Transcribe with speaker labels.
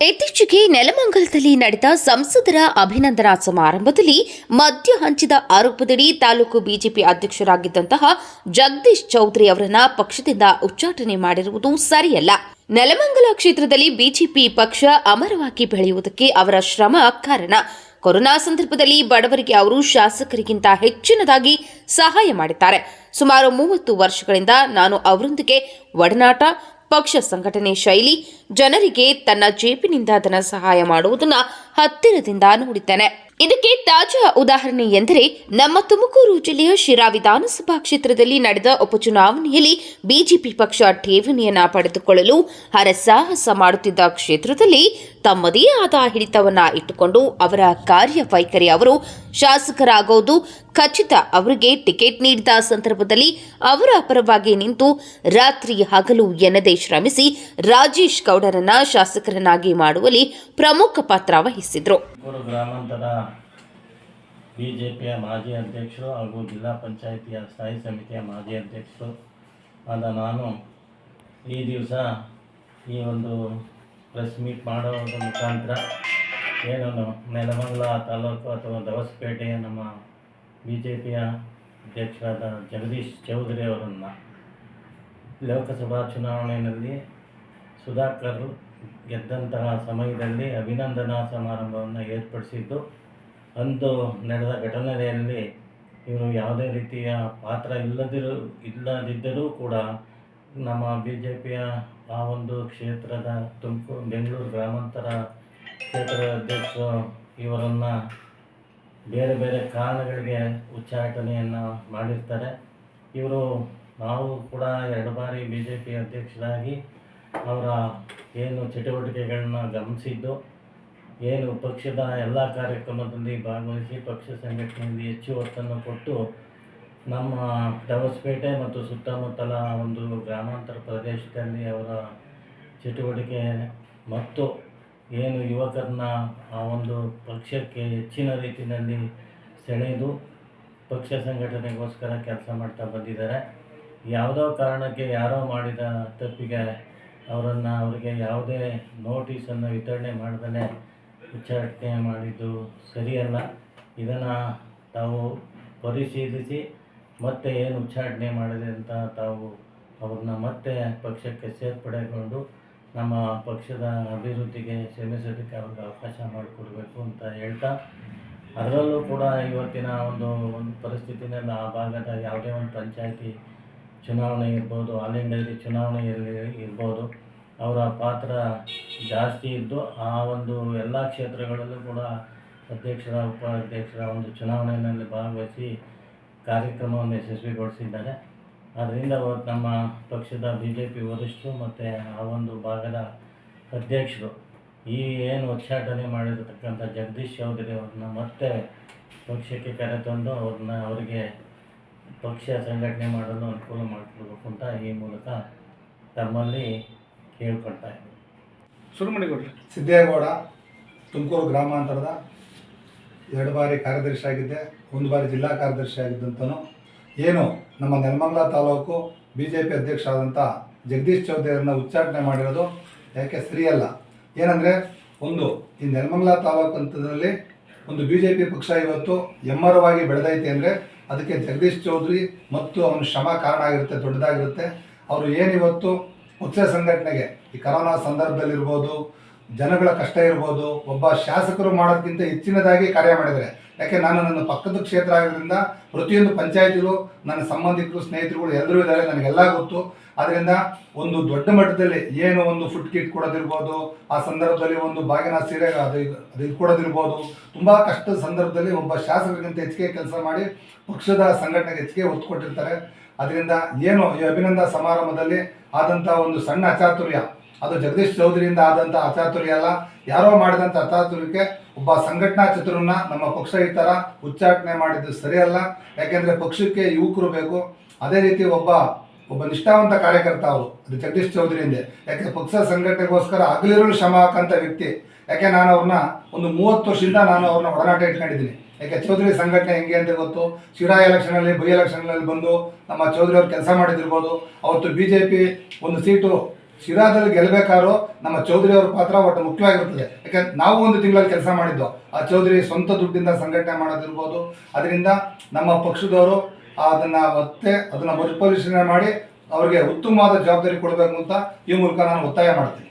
Speaker 1: ಇತ್ತೀಚೆಗೆ ನೆಲಮಂಗಲದಲ್ಲಿ ನಡೆದ ಸಂಸದರ ಅಭಿನಂದನಾ ಸಮಾರಂಭದಲ್ಲಿ ಮದ್ಯ ಹಂಚಿದ ಆರೋಪದಡಿ ತಾಲೂಕು ಬಿಜೆಪಿ ಅಧ್ಯಕ್ಷರಾಗಿದ್ದಂತಹ ಜಗದೀಶ್ ಚೌಧರಿ ಅವರನ್ನ ಪಕ್ಷದಿಂದ ಉಚ್ಚಾಟನೆ ಮಾಡಿರುವುದು ಸರಿಯಲ್ಲ. ನೆಲಮಂಗಲ ಕ್ಷೇತ್ರದಲ್ಲಿ ಬಿಜೆಪಿ ಪಕ್ಷ ಅಮರವಾಗಿ ಬೆಳೆಯುವುದಕ್ಕೆ ಅವರ ಶ್ರಮ ಕಾರಣ. ಕೊರೋನಾ ಸಂದರ್ಭದಲ್ಲಿ ಬಡವರಿಗೆ ಅವರು ಶಾಸಕರಿಗಿಂತ ಹೆಚ್ಚಿನದಾಗಿ ಸಹಾಯ ಮಾಡಿದ್ದಾರೆ. ಸುಮಾರು ಮೂವತ್ತು ವರ್ಷಗಳಿಂದ ನಾನು ಅವರೊಂದಿಗೆ ಒಡನಾಟ ಪಕ್ಷ ಸಂಘಟನೆ ಶೈಲಿ ಜನರಿಗೆ ತನ್ನ ಜೇಪಿನಿಂದ ಧನ ಸಹಾಯ ಮಾಡುವುದನ್ನ ಹತ್ತಿರದಿಂದ ನೋಡಿದ್ದೇನೆ. ಇದಕ್ಕೆ ತಾಜಾ ಉದಾಹರಣೆ ಎಂದರೆ, ನಮ್ಮ ತುಮಕೂರು ಜಿಲ್ಲೆಯ ಶಿರಾ ವಿಧಾನಸಭಾ ಕ್ಷೇತ್ರದಲ್ಲಿ ನಡೆದ ಉಪಚುನಾವಣೆಯಲ್ಲಿ ಬಿಜೆಪಿ ಪಕ್ಷ ಠೇವಣಿಯನ್ನು ಪಡೆದುಕೊಳ್ಳಲು ಹರಸಾಹಸ ಮಾಡುತ್ತಿದ್ದ ಕ್ಷೇತ್ರದಲ್ಲಿ ತಮ್ಮದೇ ಆದ ಹಿಡಿತವನ್ನ ಇಟ್ಟುಕೊಂಡು ಅವರ ಕಾರ್ಯವೈಖರಿ ಅವರು ಶಾಸಕರಾಗೋದು, ಖಚಿತ ಅವರಿಗೆ ಟಿಕೆಟ್ ನೀಡಿದ ಸಂದರ್ಭದಲ್ಲಿ ಅವರ ಪರವಾಗಿ ನಿಂತು ರಾತ್ರಿ ಹಗಲು ಎನ್ನದೇ ಶ್ರಮಿಸಿ ರಾಜೇಶ್ ಗೌಡರನ್ನ ಶಾಸಕರನ್ನಾಗಿ ಮಾಡುವಲ್ಲಿ ಪ್ರಮುಖ ಪಾತ್ರ ವಹಿಸಿದ್ರು
Speaker 2: ಗ್ರಾಮಾಂತರ ಬಿಜೆಪಿಯ ಮಾಜಿ ಅಧ್ಯಕ್ಷರು ಹಾಗೂ ಜಿಲ್ಲಾ ಪಂಚಾಯಿತಿಯ ಸ್ಥಾಯಿ ಸಮಿತಿಯ ಮಾಜಿ ಅಧ್ಯಕ್ಷರು ಆದ ನಾನು ಈ ದಿವಸ ಈ ಒಂದು ಪ್ರೆಸ್ ಮೀಟ್ ಮಾಡೋದ್ರ ಮುಖಾಂತರ ಏನು ನೆಲಮಂಗಲ ತಾಲೂಕು ಅಥವಾ ದವಸಪೇಟೆಯ ನಮ್ಮ ಬಿ ಜೆ ಪಿಯ ಅಧ್ಯಕ್ಷರಾದ ಜಗದೀಶ್ ಚೌಧರಿ ಅವರನ್ನು ಲೋಕಸಭಾ ಚುನಾವಣೆಯಲ್ಲಿ ಸುಧಾಕರ್ ಗೆದ್ದಂತಹ ಸಮಯದಲ್ಲಿ ಅಭಿನಂದನಾ ಸಮಾರಂಭವನ್ನು ಏರ್ಪಡಿಸಿದ್ದು, ಅಂದು ನಡೆದ ಘಟನೆಯಲ್ಲಿ ಇವರು ಯಾವುದೇ ರೀತಿಯ ಪಾತ್ರ ಇಲ್ಲದಿರು, ಇಲ್ಲದಿದ್ದರೂ ಕೂಡ ನಮ್ಮ ಬಿ ಜೆ ಪಿಯ ಆ ಒಂದು ಕ್ಷೇತ್ರದ ತುಮಕೂರು, ಬೆಂಗಳೂರು ಗ್ರಾಮಾಂತರ ಕ್ಷೇತ್ರದ ಅಧ್ಯಕ್ಷರು ಇವರನ್ನು ಬೇರೆ ಬೇರೆ ಕಾರಣಗಳಿಗೆ ಉಚ್ಚಾಟನೆಯನ್ನು ಮಾಡಿರ್ತಾರೆ. ಇವರು ನಾವು ಕೂಡ ಎರಡು ಬಾರಿ ಬಿ ಜೆ ಪಿ ಅಧ್ಯಕ್ಷರಾಗಿ ಅವರ ಏನು ಚಟುವಟಿಕೆಗಳನ್ನ ಗಮನಿಸಿದ್ದು, ಏನು ಪಕ್ಷದ ಎಲ್ಲ ಕಾರ್ಯಕ್ರಮದಲ್ಲಿ ಭಾಗವಹಿಸಿ ಪಕ್ಷ ಸಂಘಟನೆಯಲ್ಲಿ ಹೆಚ್ಚು ಒತ್ತನ್ನು ಕೊಟ್ಟು ನಮ್ಮ ದವಸಪೇಟೆ ಮತ್ತು ಸುತ್ತಮುತ್ತಲ ಒಂದು ಗ್ರಾಮಾಂತರ ಪ್ರದೇಶದಲ್ಲಿ ಅವರ ಚಟುವಟಿಕೆ ಮತ್ತು ಏನು ಯುವಕರನ್ನ ಆ ಒಂದು ಪಕ್ಷಕ್ಕೆ ಹೆಚ್ಚಿನ ರೀತಿಯಲ್ಲಿ ಸೆಳೆದು ಪಕ್ಷ ಸಂಘಟನೆಗೋಸ್ಕರ ಕೆಲಸ ಮಾಡ್ತಾ ಬಂದಿದ್ದಾರೆ. ಯಾವುದೋ ಕಾರಣಕ್ಕೆ ಯಾರೋ ಮಾಡಿದ ತಪ್ಪಿಗೆ ಅವರನ್ನು ಅವರಿಗೆ ಯಾವುದೇ ನೋಟಿಸನ್ನು ವಿತರಣೆ ಮಾಡದೇ ಉಚ್ಚಾಟನೆ ಮಾಡಿದ್ದು ಸರಿಯಲ್ಲ ಇದನ್ನು ತಾವು ಪರಿಶೀಲಿಸಿ ಮತ್ತೆ ಏನು ಉಚ್ಚಾಟನೆ ಮಾಡಿದೆ ಅಂತ ತಾವು ಅವ್ರನ್ನ ಮತ್ತೆ ಪಕ್ಷಕ್ಕೆ ಸೇರ್ಪಡೆಗೊಂಡು ನಮ್ಮ ಪಕ್ಷದ ಅಭಿವೃದ್ಧಿಗೆ ಶ್ರಮಿಸೋದಕ್ಕೆ ಅವ್ರಿಗೆ ಅವಕಾಶ ಮಾಡಿಕೊಡ್ಬೇಕು ಅಂತ ಹೇಳ್ತಾ, ಅದರಲ್ಲೂ ಕೂಡ ಇವತ್ತಿನ ಒಂದು ಒಂದು ಪರಿಸ್ಥಿತಿನಲ್ಲಿ ಆ ಭಾಗದ ಯಾವುದೇ ಒಂದು ಪಂಚಾಯಿತಿ ಚುನಾವಣೆ ಇರ್ಬೋದು, ಆಲ್ ಇಂಡಿಯಾದಲ್ಲಿ ಚುನಾವಣೆಯಲ್ಲಿ ಇರ್ಬೋದು ಅವರ ಪಾತ್ರ ಜಾಸ್ತಿ ಇದ್ದು ಆ ಒಂದು ಎಲ್ಲ ಕ್ಷೇತ್ರಗಳಲ್ಲೂ ಕೂಡ ಅಧ್ಯಕ್ಷರ, ಉಪಾಧ್ಯಕ್ಷರ ಒಂದು ಚುನಾವಣೆಯಲ್ಲಿ ಭಾಗವಹಿಸಿ ಕಾರ್ಯಕ್ರಮವನ್ನು ಯಶಸ್ವಿಗೊಳಿಸಿದ್ದಾರೆ. ಅದರಿಂದ ಅವತ್ತು ನಮ್ಮ ಪಕ್ಷದ ಬಿ ಜೆ ಪಿ ವರಿಷ್ಠರು ಮತ್ತು ಆ ಒಂದು ಭಾಗದ ಅಧ್ಯಕ್ಷರು ಈ ಏನು ಉಚ್ಚಾಟನೆ ಮಾಡಿರತಕ್ಕಂಥ ಜಗದೀಶ್ ಚೌಧರಿ ಅವ್ರನ್ನ ಮತ್ತೆ ಪಕ್ಷಕ್ಕೆ ಕರೆತಂದು ಅವ್ರನ್ನ ಅವರಿಗೆ ಪಕ್ಷ ಸಂಘಟನೆ ಮಾಡಲು ಅನುಕೂಲ ಮಾಡಿಕೊಡ್ಬೇಕು ಅಂತ ಈ ಮೂಲಕ ತಮ್ಮಲ್ಲಿ ಕೇಳ್ಕೊಳ್ತಾ ಇದ್ದೀನಿ
Speaker 3: ಸುಬ್ರಹ್ಮಣ್ಯಗೌಡ್ರೆ.
Speaker 4: ಸಿದ್ದೇಗೌಡ ತುಮಕೂರು ಗ್ರಾಮಾಂತರದ ಎರಡು ಬಾರಿ ಕಾರ್ಯದರ್ಶಿ ಆಗಿದ್ದೆ ಒಂದು ಬಾರಿ ಜಿಲ್ಲಾ ಕಾರ್ಯದರ್ಶಿ ಆಗಿದ್ದಂತನು. ಏನು ನಮ್ಮ Nelamangala taluk B J P ಅಧ್ಯಕ್ಷ ಆದಂಥ ಜಗದೀಶ್ ಚೌಧರಿಯನ್ನು ಉಚ್ಚಾಟನೆ ಮಾಡಿರೋದು ಯಾಕೆ ಸರಿಯಲ್ಲ ಏನಂದರೆ ಒಂದು ಈ ನೆಲಮಂಗಲ ತಾಲೂಕು ಹಂತದಲ್ಲಿ ಒಂದು ಬಿ ಜೆ ಪಿ ಪಕ್ಷ ಇವತ್ತು ಎಮ್ಮರವಾಗಿ ಬೆಳೆದೈತೆ ಅಂದರೆ ಅದಕ್ಕೆ ಜಗದೀಶ್ ಚೌಧರಿ ಮತ್ತು ಅವನ ಶ್ರಮ ಕಾರಣ ಆಗಿರುತ್ತೆ ದೊಡ್ಡದಾಗಿರುತ್ತೆ. ಅವರು ಏನಿವತ್ತು ಪಕ್ಷ ಸಂಘಟನೆಗೆ. ಈ ಕರೋನಾ ಸಂದರ್ಭದಲ್ಲಿರ್ಬೋದು, ಜನಗಳ ಕಷ್ಟ ಇರ್ಬೋದು, ಒಬ್ಬ ಶಾಸಕರು ಮಾಡೋದಕ್ಕಿಂತ ಹೆಚ್ಚಿನದಾಗಿ ಕಾರ್ಯ ಮಾಡಿದರೆ ಯಾಕೆ, ನಾನು ನನ್ನ ಪಕ್ಕದ ಕ್ಷೇತ್ರ ಆಗಿರೋದ್ರಿಂದ ಪ್ರತಿಯೊಂದು ಪಂಚಾಯತಿಗೂ ನನ್ನ ಸಂಬಂಧಿಕರು, ಸ್ನೇಹಿತರುಗಳು ಎಲ್ಲರೂ ಇದ್ದಾರೆ, ನನಗೆಲ್ಲ ಗೊತ್ತು. ಆದ್ದರಿಂದ ಒಂದು ದೊಡ್ಡ ಮಟ್ಟದಲ್ಲಿ ಏನು ಒಂದು ಫುಡ್ ಕಿಟ್ ಕೊಡೋದಿರ್ಬೋದು, ಆ ಸಂದರ್ಭದಲ್ಲಿ ಒಂದು ಬಾಗಿನ ಸೀರೆ ಅದು ಅದು ಕೊಡೋದಿರ್ಬೋದು, ತುಂಬ ಕಷ್ಟದ ಸಂದರ್ಭದಲ್ಲಿ ಒಬ್ಬ ಶಾಸಕರಿಗಿಂತ ಹೆಚ್ಚಿಗೆ ಕೆಲಸ ಮಾಡಿ ಪಕ್ಷದ ಸಂಘಟನೆಗೆ ಹೆಚ್ಚಿಗೆ ಒತ್ತು ಕೊಟ್ಟಿರ್ತಾರೆ. ಅದರಿಂದ ಏನು ಈ ಅಭಿನಂದನಾ ಸಮಾರಂಭದಲ್ಲಿ ಆದಂಥ ಒಂದು ಸಣ್ಣ ಅಚಾತುರ್ಯ. ಅದು ಜಗದೀಶ್ ಚೌಧರಿಯಿಂದ ಆದಂಥ ಅಚಾತುರ್ಯ ಅಲ್ಲ. ಯಾರೋ ಮಾಡಿದಂಥ ಅಚಾತುರ್ಯಕ್ಕೆ ಒಬ್ಬ ಸಂಘಟನಾ ಚತುರನ್ನ ನಮ್ಮ ಪಕ್ಷ ಈ ಥರ ಉಚ್ಚಾಟನೆ ಮಾಡಿದ್ದು ಸರಿಯಲ್ಲ. ಯಾಕೆಂದರೆ ಪಕ್ಷಕ್ಕೆ ಯುವಕರು ಬೇಕು. ಅದೇ ರೀತಿ ಒಬ್ಬ ಒಬ್ಬ ನಿಷ್ಠಾವಂತ ಕಾರ್ಯಕರ್ತ ಅವರು, ಅದು ಜಗದೀಶ್ ಚೌಧರಿ ಹಿಂದೆ ಯಾಕೆ ಪಕ್ಷ ಸಂಘಟನೆಗೋಸ್ಕರ ಅಗಲಿರುಳು ಶ್ರಮ ಹಾಕಂತ ವ್ಯಕ್ತಿ. ಯಾಕೆ ನಾನು ಅವ್ರನ್ನ ಒಂದು ಮೂವತ್ತು ವರ್ಷದಿಂದ ನಾನು ಅವ್ರನ್ನ ಒಡನಾಟ ಇಟ್ಕೊಂಡಿದ್ದೀನಿ. ಯಾಕೆ ಚೌಧರಿ ಸಂಘಟನೆ ಹೆಂಗೆ ಅಂತ ಗೊತ್ತು? ಶಿರಾ ಎಲೆಕ್ಷನಲ್ಲಿ ಬೈ ಎಲೆಕ್ಷನ್ನಲ್ಲಿ ಬಂದು ನಮ್ಮ ಚೌಧರಿ ಅವರು ಕೆಲಸ ಮಾಡಿದಿರ್ಬೋದು ಅವತ್ತು ಬಿ ಜೆ ಪಿ ಒಂದು ಸೀಟು ಶಿರಾದಲ್ಲಿ ಗೆಲ್ಲಬೇಕಾದ್ರೂ ನಮ್ಮ ಚೌಧರಿ ಅವರ ಪಾತ್ರ ಒಟ್ಟು ಮುಖ್ಯವಾಗಿರ್ತದೆ. ಯಾಕಂದ್ರೆ ನಾವು ಒಂದು ತಿಂಗಳಲ್ಲಿ ಕೆಲಸ ಮಾಡಿದ್ದು. ಆ ಚೌಧರಿ ಸ್ವಂತ ದುಡ್ಡಿಂದ ಸಂಘಟನೆ ಮಾಡೋದಿರ್ಬೋದು. ಅದರಿಂದ ನಮ್ಮ ಪಕ್ಷದವರು ಅದನ್ನು ಮತ್ತೆ ಅದನ್ನು ಮರುಪರಿಶೀಲನೆ ಮಾಡಿ ಅವರಿಗೆ ಉತ್ತಮವಾದ ಜವಾಬ್ದಾರಿ ಕೊಡಬೇಕು ಅಂತ ಈ ಮೂಲಕ ನಾನು ಒತ್ತಾಯ ಮಾಡ್ತೀನಿ.